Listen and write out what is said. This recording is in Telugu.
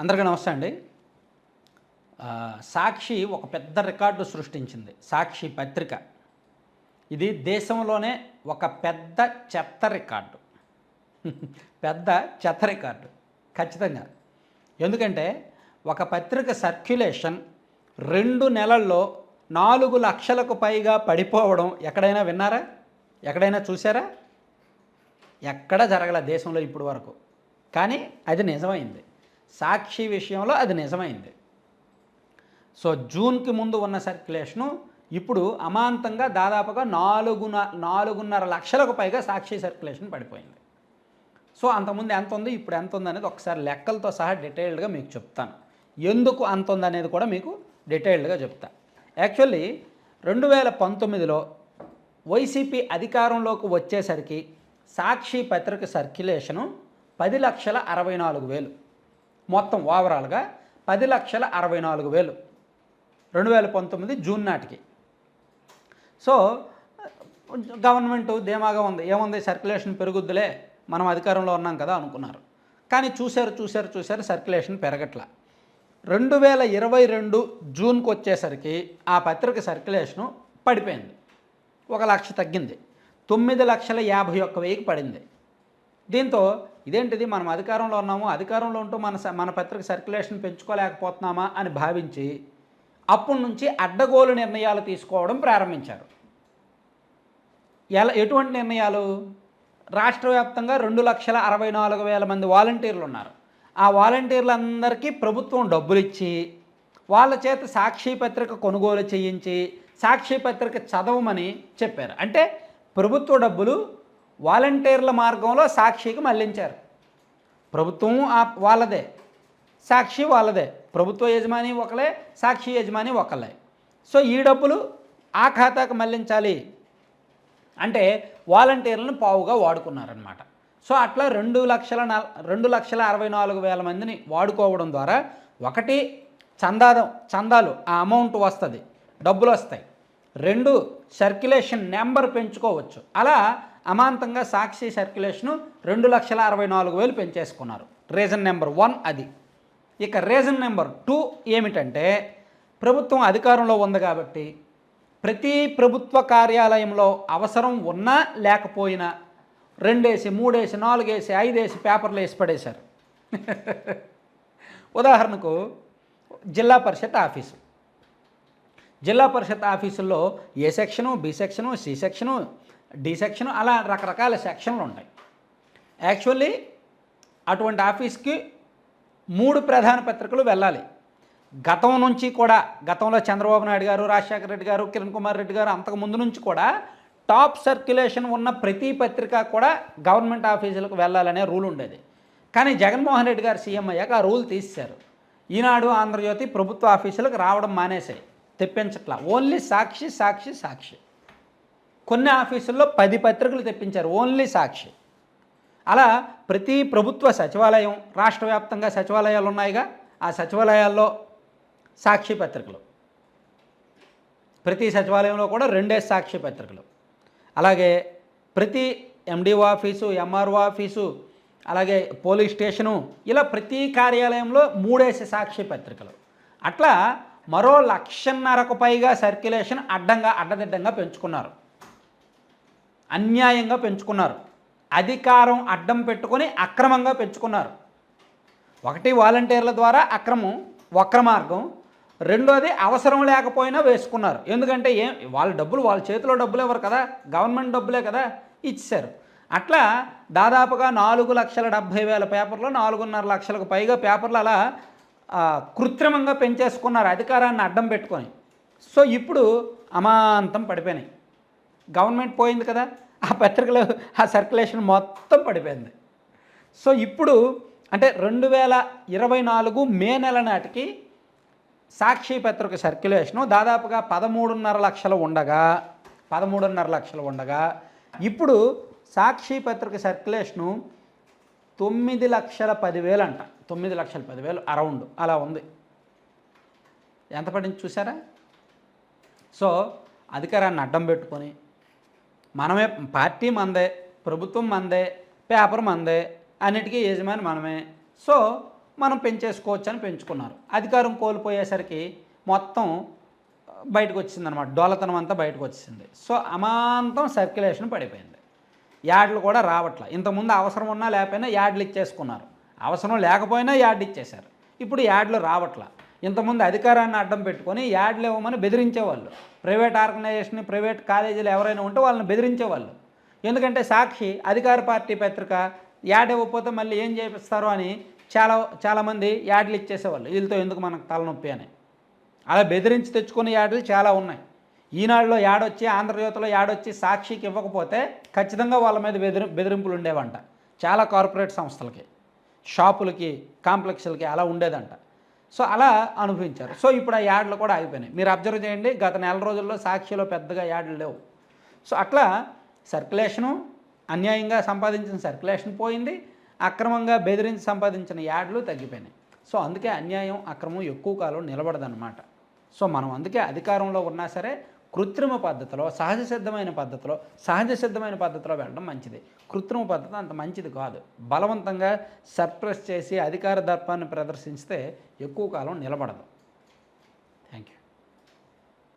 అందరికీ నమస్తే అండి. సాక్షి ఒక పెద్ద రికార్డు సృష్టించింది. సాక్షి పత్రిక. ఇది దేశంలోనే ఒక పెద్ద చెత్త రికార్డు. పెద్ద చెత్త రికార్డు. ఖచ్చితంగా. ఎందుకంటే ఒక పత్రిక సర్క్యులేషన్ రెండు నెలల్లో నాలుగు లక్షలకు పైగా పడిపోవడం ఎక్కడైనా విన్నారా? ఎక్కడైనా చూసారా ఎక్కడ జరగల దేశంలో ఇప్పుడు వరకు. కానీ అది నిజమైంది. సాక్షి విషయంలో అది నిజమైంది. సో జూన్కి ముందు ఉన్న సర్క్యులేషను ఇప్పుడు అమాంతంగా దాదాపుగా నాలుగున నాలుగున్నర లక్షలకు పైగా సాక్షి సర్క్యులేషన్ పడిపోయింది. సో అంతకుముందు ఎంత ఉంది ఇప్పుడు ఎంత ఉంది అనేది ఒకసారి లెక్కలతో సహా డీటెయిల్డ్గా మీకు చెప్తాను. ఎందుకు అంత ఉంది అనేది కూడా మీకు డీటెయిల్డ్గా చెప్తా. యాక్చువల్లీ రెండు వేల పంతొమ్మిదిలో వైసీపీ అధికారంలోకి వచ్చేసరికి సాక్షి పత్రిక సర్క్యులేషను పది లక్షల అరవై నాలుగు వేలు. మొత్తం ఓవరాల్గా పది లక్షల అరవై నాలుగు వేలు. రెండు వేల పంతొమ్మిది జూన్ నాటికి. సో గవర్నమెంట్ ధీమాగా ఉంది. ఏముంది? సర్క్యులేషన్ పెరుగుద్దులే. మనం అధికారంలో ఉన్నాం కదా అనుకున్నారు. కానీ చూశారు చూశారు చూశారు సర్క్యులేషన్ పెరగట్ల. రెండు వేల ఇరవై రెండు జూన్కి వచ్చేసరికి ఆ పత్రిక సర్క్యులేషను పడిపోయింది. ఒక లక్ష తగ్గింది. తొమ్మిది లక్షల యాభై ఒక్క వెయ్యికి పడింది. దీంతో ఇదేంటిది మనం అధికారంలో ఉన్నాము అధికారంలో ఉంటూ మన స- మన పత్రిక సర్క్యులేషన్ పెంచుకోలేకపోతున్నామా అని భావించి అప్పటి నుంచి అడ్డగోలు నిర్ణయాలు తీసుకోవడం ప్రారంభించారు. ఎలా ఎటువంటి నిర్ణయాలు? రాష్ట్ర వ్యాప్తంగా రెండు లక్షల అరవై నాలుగు వేల మంది వాలంటీర్లు ఉన్నారు. ఆ వాలంటీర్లందరికీ ప్రభుత్వం డబ్బులు ఇచ్చి వాళ్ళ చేత సాక్షి పత్రిక కొనుగోలు చేయించి సాక్షి పత్రిక చదవమని చెప్పారు. అంటే ప్రభుత్వ డబ్బులు వాలంటీర్ల మార్గంలో సాక్షికి మళ్ళించారు. ప్రభుత్వం ఆ- వాళ్ళదే. సాక్షి వాళ్ళదే. ప్రభుత్వ యజమాని ఒకలే సాక్షి యజమాని ఒకలే సో ఈ డబ్బులు ఆ ఖాతాకు మళ్ళించాలి అంటే వాలంటీర్లను పావుగా వాడుకున్నారనమాట సో అట్లా రెండు లక్షల నల రెండు లక్షల అరవై నాలుగు వేల మందిని వాడుకోవడం ద్వారా ఒకటి చందాదం చందాలు ఆ అమౌంట్ వస్తుంది. డబ్బులు వస్తాయి. రెండు సర్క్యులేషన్ నెంబర్ పెంచుకోవచ్చు. అలా అమాంతంగా సాక్షి సర్క్యులేషను రెండు లక్షల అరవై నాలుగు వేలు పెంచేసుకున్నారు. రీజన్ నెంబర్ వన్ అది. ఇక రీజన్ నెంబర్ టూ ఏమిటంటే ప్రభుత్వం అధికారంలో ఉంది కాబట్టి ప్రతి ప్రభుత్వ కార్యాలయంలో అవసరం ఉన్నా లేకపోయినా రెండేసి మూడేసి నాలుగేసి ఐదేసి పేపర్లు వేసి పడేశారు. ఉదాహరణకు జిల్లా పరిషత్ ఆఫీసు. జిల్లా పరిషత్ ఆఫీసుల్లో A section B section C section D section అలా రకరకాల సెక్షన్లు ఉంటాయి. యాక్చువల్లీ అటువంటి ఆఫీస్కి మూడు ప్రధాన పత్రికలు వెళ్ళాలి. గతం నుంచి కూడా గతంలో చంద్రబాబు నాయుడు గారు రాజశేఖర రెడ్డి గారు కిరణ్ కుమార్ రెడ్డి గారు అంతకు ముందు నుంచి కూడా టాప్ సర్క్యులేషన్ ఉన్న ప్రతి పత్రిక కూడా గవర్నమెంట్ ఆఫీసులకు వెళ్ళాలనే రూల్ ఉండేది. కానీ జగన్మోహన్ రెడ్డి గారు సీఎం అయ్యాక ఆ రూల్ తీసేశారు. ఈనాడు ఆంధ్రజ్యోతి ప్రభుత్వ ఆఫీసులకు రావడం మానేశాయి. తెప్పించట్లా. ఓన్లీ సాక్షి సాక్షి సాక్షి. కొన్ని ఆఫీసుల్లో పది పత్రికలు తెప్పించారు ఓన్లీ సాక్షి. అలా ప్రతి ప్రభుత్వ సచివాలయం రాష్ట్ర వ్యాప్తంగా సచివాలయాలు ఉన్నాయిగా ఆ సచివాలయాల్లో సాక్షి పత్రికలు. ప్రతి సచివాలయంలో కూడా రెండే సాక్షి పత్రికలు. అలాగే ప్రతి ఎండిఓ ఆఫీసు ఎంఆర్ఓ ఆఫీసు అలాగే పోలీస్ స్టేషను ఇలా ప్రతి కార్యాలయంలో మూడేసి సాక్షి పత్రికలు. అట్లా మరో లక్షన్నరకు పైగా సర్క్యులేషన్ అడ్డంగా అడ్డదిడ్డంగా పెంచుకున్నారు. అన్యాయంగా పెంచుకున్నారు. అధికారం అడ్డం పెట్టుకొని అక్రమంగా పెంచుకున్నారు. ఒకటి వాలంటీర్ల ద్వారా అక్రమం వక్ర మార్గం. రెండోది అవసరం లేకపోయినా వేసుకున్నారు. ఎందుకంటే ఏం వాళ్ళ డబ్బులు వాళ్ళ చేతిలో డబ్బులు ఎవరు కదా? గవర్నమెంట్ డబ్బులే కదా ఇచ్చారు. అట్లా దాదాపుగా నాలుగు లక్షల డెబ్భై వేల పేపర్లు నాలుగున్నర లక్షలకు పైగా పేపర్లు అలా కృత్రిమంగా పెంచేసుకున్నారు అధికారాన్ని అడ్డం పెట్టుకొని. సో ఇప్పుడు అమాంతం పడిపోయినాయి. గవర్నమెంట్ పోయింది కదా ఆ పత్రికలు ఆ సర్క్యులేషన్ మొత్తం పడిపోయింది. సో ఇప్పుడు అంటే రెండు వేల ఇరవై నాలుగు మే నెల నాటికి సాక్షి పత్రిక సర్క్యులేషను దాదాపుగా పదమూడున్నర లక్షలు ఉండగా పదమూడున్నర లక్షలు ఉండగా ఇప్పుడు సాక్షి పత్రిక సర్క్యులేషను తొమ్మిది లక్షల పదివేలు అంట. తొమ్మిది లక్షల పదివేలు అరౌండ్ అలా ఉంది. ఎంత పడింది చూసారా? సో అధికారాన్ని అడ్డం పెట్టుకొని మనమే పార్టీ మందే ప్రభుత్వం మందే పేపర్ మందే అన్నిటికీ యజమాని మనమే. సో మనం పెంచేసుకోవచ్చు అని పెంచుకున్నారు. అధికారం కోల్పోయేసరికి మొత్తం బయటకు వచ్చిందనమాట డోలతనం అంతా బయటకు వచ్చింది సో అమాంతం సర్క్యులేషన్ పడిపోయింది. యాడ్లు కూడా రావట్లే. ఇంతకుముందు అవసరం ఉన్నా లేకపోయినా యాడ్లు ఇచ్చేసుకున్నారు. అవసరం లేకపోయినా యాడ్ ఇచ్చేశారు. ఇప్పుడు యాడ్లు రావట్లే. ఇంతకుముందు అధికారాన్ని అడ్డం పెట్టుకొని యాడ్లు ఇవ్వమని బెదిరించేవాళ్ళు. ప్రైవేట్ ఆర్గనైజేషన్ ప్రైవేట్ కాలేజీలు ఎవరైనా ఉంటే వాళ్ళని బెదిరించేవాళ్ళు. ఎందుకంటే సాక్షి అధికార పార్టీ పత్రిక యాడ్ ఇవ్వకపోతే మళ్ళీ ఏం చేపిస్తారు అని చాలా చాలామంది యాడ్లు ఇచ్చేసేవాళ్ళు. వీళ్ళతో ఎందుకు మనకు తలనొప్పి అని. అలా బెదిరించి తెచ్చుకునే యాడ్లు చాలా ఉన్నాయి. ఈనాడులో యాడొచ్చి ఆంధ్రజ్యోతిలో యాడొచ్చి సాక్షికి ఇవ్వకపోతే ఖచ్చితంగా వాళ్ళ మీద బెదిరి బెదిరింపులు ఉండేవంట. చాలా కార్పొరేట్ సంస్థలకి షాపులకి కాంప్లెక్స్లకి అలా ఉండేదంట. సో అలా అనుభవించారు. సో ఇప్పుడు ఆ యాడ్లు కూడా ఆగిపోయినాయి. మీరు అబ్జర్వ్ చేయండి గత నెల రోజుల్లో సాక్షిలో పెద్దగా యాడ్లు లేవు. సో అట్లా సర్క్యులేషను అన్యాయంగా సంపాదించిన సర్క్యులేషన్ పోయింది అక్రమంగా బెదిరించి సంపాదించిన యాడ్లు తగ్గిపోయినాయి. సో అందుకే అన్యాయం అక్రమం ఎక్కువ కాలం నిలబడదన్నమాట. సో మనం అందుకే అధికారంలో ఉన్నా సరే కృత్రిమ పద్ధతిలో సహజ సిద్ధమైన పద్ధతిలో సహజ సిద్ధమైన పద్ధతిలో వెళ్ళడం మంచిది. కృత్రిమ పద్ధతి అంత మంచిది కాదు. బలవంతంగా సర్ప్రెస్ చేసి అధికార దర్పాన్ని ప్రదర్శిస్తే ఎక్కువ కాలం నిలబడదు.